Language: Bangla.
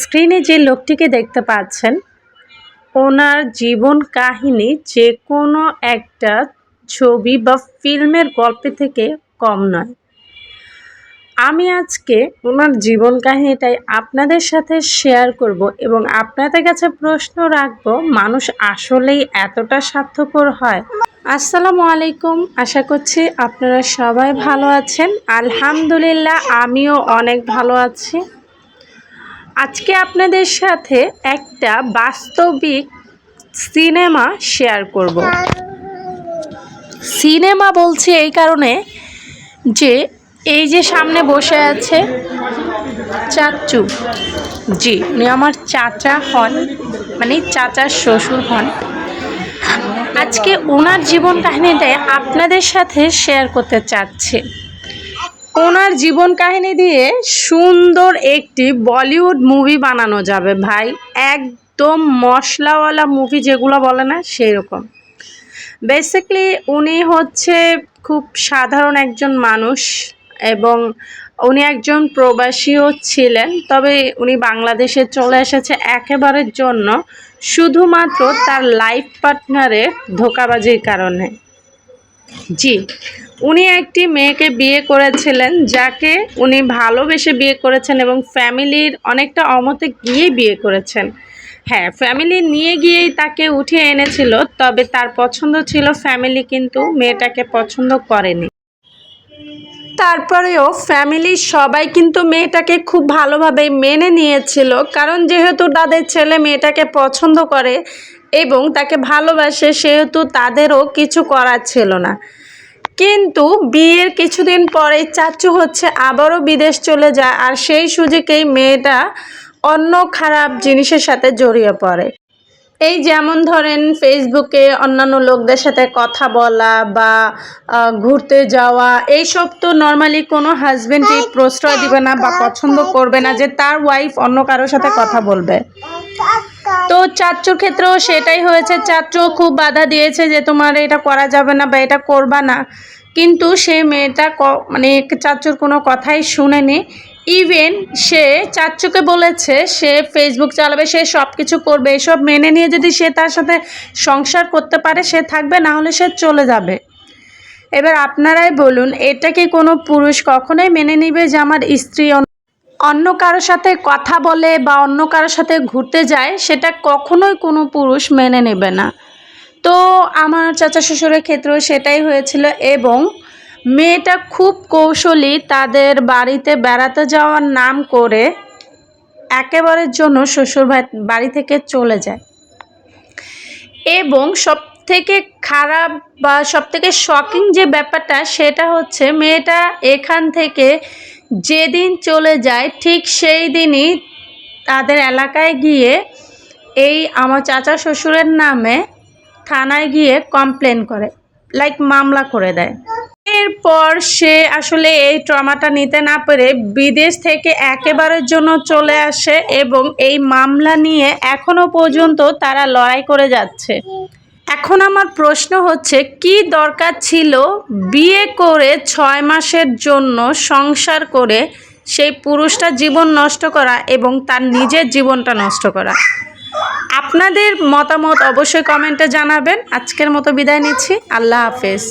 স্ক্রিনে যে লোকটিকে দেখতে পাচ্ছেন, ওনার জীবন কাহিনী যে কোনো একটা ছবি বা ফিল্মের গল্প থেকে কম নয়। আমি আজকে ওনার জীবন কাহিনীটাই আপনাদের সাথে শেয়ার করব এবং আপনাদের কাছে প্রশ্ন রাখব, মানুষ আসলেই এতটা স্বার্থপর হয়? আসসালামু আলাইকুম, আশা করছি আপনারা সবাই ভালো আছেন। আলহামদুলিল্লাহ, আমিও অনেক ভালো আছি। আজকে আপনাদের সাথে একটা বাস্তবিক সিনেমা শেয়ার করব। সিনেমা বলছি এই কারণে যে এই যে সামনে বসে আছে চাচু। জি, উনি আমার চাচা হন মানে চাচার শ্বশুর হন। আজকে ওনার জীবন কাহিনীটাই আপনাদের সাথে শেয়ার করতে চাচ্ছি। ওনার জীবন কাহিনী দিয়ে সুন্দর একটি বলিউড মুভি বানানো যাবে ভাই। একদম মশলাওয়ালা মুভি যেগুলো বলে না সেই রকম বেসিকলি উনি হচ্ছে খুব সাধারণ একজন মানুষ এবং উনি একজন প্রবাসীও ছিলেন, তবে উনি বাংলাদেশে চলে এসেছে একেবারের জন্য শুধুমাত্র তার লাইফ পার্টনারের ধোকাবাজির কারণে। জি উনি একটি মেয়েকে বিয়ে করেছিলেন যাকে উনি ভালোবেসে বিয়ে করেছেন এবং ফ্যামিলির অনেকটা অমতে গিয়ে বিয়ে করেছেন। হ্যাঁ ফ্যামিলি নিয়ে গিয়েই তাকে উঠিয়ে এনেছিল, তবে তার পছন্দ ছিল ফ্যামিলি, কিন্তু মেয়েটাকে পছন্দ করেনি। তারপরেও ফ্যামিলির সবাই কিন্তু মেয়েটাকে খুব ভালোভাবে মেনে নিয়েছিল, কারণ যেহেতু তাদের ছেলে মেয়েটাকে পছন্দ করে এবং তাকে ভালোবাসে, সেহেতু তাদেরও কিছু করার ছিল না। কিন্তু বিয়ের কিছুদিন পরে চাচু হচ্ছে আবারও বিদেশ চলে যায় আর সেই সুযোগেই মেয়েটা অন্য খারাপ জিনিসের সাথে জড়িয়ে পড়ে। এই যেমন ধরেন ফেসবুকে অন্যান্য লোকদের সাথে কথা বলা বা ঘুরতে যাওয়া এইসব তো নর্মালি কোনো হাজবেন্ডই প্রশ্রয় দিবে না বা পছন্দ করবে না যে তার ওয়াইফ অন্য কারোর সাথে কথা বলবে। তো চাচ্চুর ক্ষেত্রেও সেটাই হয়েছে। চাচ্চু খুব বাধা দিয়েছে যে তোমার এটা করা যাবে না বা এটা করবা না। কিন্তু সে মেয়েটা মানে চাচ্চুর কোনো কথাই শুনেনি। ইভেন সে চাচ্চুকে বলেছে, সে ফেসবুক চালাবে, সে সব কিছু করবে। এসব মেনে নিয়ে যদি সে তার সাথে সংসার করতে পারে, সে থাকবে, না হলে সে চলে যাবে। এবার আপনারাই বলুন, এটা কি কোনো পুরুষ কখনোই মেনে নিবে যে আমার স্ত্রী অন্য- কারোর সাথে কথা বলে বা অন্য কারোর সাথে ঘুরতে যায়, সেটা কখনোই কোনো পুরুষ মেনে নেবে না। তো আমার চাচা শ্বশুরের ক্ষেত্রেও সেটাই হয়েছিল এবং মেয়েটা খুব কৌশলী তাদের বাড়িতে বেড়াতে যাওয়ার নাম করে একেবারের জন্য শ্বশুর বাড়ি থেকে চলে যায়। এবং সব থেকে খারাপ বা সব থেকে শকিং যে ব্যাপারটা, সেটা হচ্ছে মেয়েটা এখান থেকে যেদিন চলে যায়, ঠিক সেই দিনই তাদের এলাকায় গিয়ে এই আমার চাচা শ্বশুরের নামে থানায় গিয়ে কমপ্লেন করে লাইক মামলা করে দেয়। এরপর সে আসলে এই ট্রমাটা নিতে না পেরে বিদেশ থেকে একেবারের জন্য চলে আসে এবং এই মামলা নিয়ে এখনও পর্যন্ত তারা লড়াই করে যাচ্ছে। এখন আমার প্রশ্ন হচ্ছে, কি দরকার ছিল বিয়ে করে ছয় মাসের জন্য সংসার করে সেই পুরুষটা জীবন নষ্ট করা এবং তার নিজের জীবনটা নষ্ট করা? আপনাদের মতামত অবশ্যই কমেন্টে জানাবেন। আজকের মতো বিদায় নিচ্ছি। আল্লাহ হাফেজ।